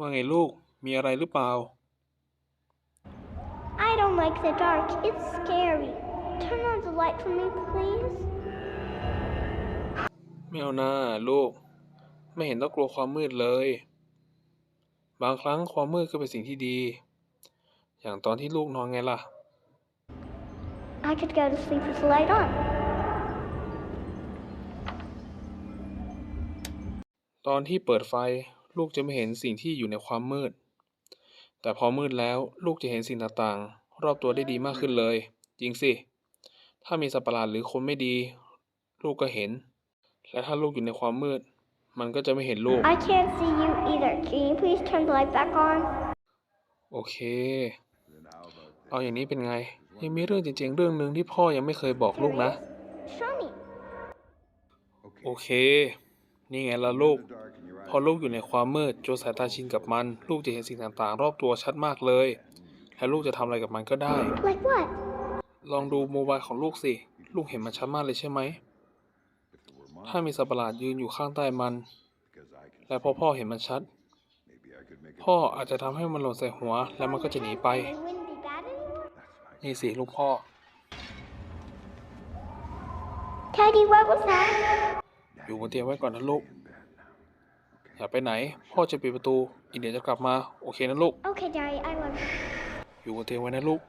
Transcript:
ว่าไงลูก มีอะไรหรือเปล่า I don't like the dark. It's scary. Turn on the light for me, please. ไม่เอาหน้าลูก ไม่เห็นต้องกลัวความมืดเลย บางครั้งความมืดก็เป็นสิ่งที่ดี อย่างตอนที่ลูกนอนไงล่ะ I could go to sleep with the light on. ตอนที่เปิดไฟ ลูกจะไม่เห็นสิ่งที่อยู่ในความมืด แต่พอมืดแล้วลูกจะเห็นสิ่งต่างๆ รอบตัวได้ดีมากขึ้นเลย จริงสิ ถ้ามีสัตว์ประหลาดหรือคนไม่ดี ลูกก็เห็น และถ้าลูกอยู่ในความมืด มันก็จะไม่เห็นลูก I can't see you either. Can you please turn the light back on? โอเค เอาอย่างนี้เป็นไง ยังมีเรื่องจริงๆ เรื่องหนึ่งที่พ่อยังไม่เคยบอกลูกนะ Show me. โอเค นี่ไงล่ะลูก พอลูกอยู่ในความมืดจนสายตาชินกับมัน ลูกจะเห็นสิ่งต่างๆ รอบตัวชัดมากเลย และลูกจะทำอะไรกับมันก็ได้ Like what? ลองดูโมบายของลูกสิ ลูกเห็นมันชัดมากเลยใช่ไหมถ้ามีสัตว์ประหลาดยืนอยู่ข้างใต้มันและพอพ่อเห็นมันชัดพ่ออาจจะทำให้มันหล่นใส่หัว แล้วมันก็จะหนีไป It wouldn't be bad anymore. นี่สิลูกพ่อ Teddy, what was that? อยู่บนเตียงไว้ก่อนนะลูก อย่าไปไหน พ่อจะปิดประตู อีกเดี๋ยวจะกลับมา โอเคนะลูก Okay, Daddy, I love you. อยู่บนเตียงไว้นะลูก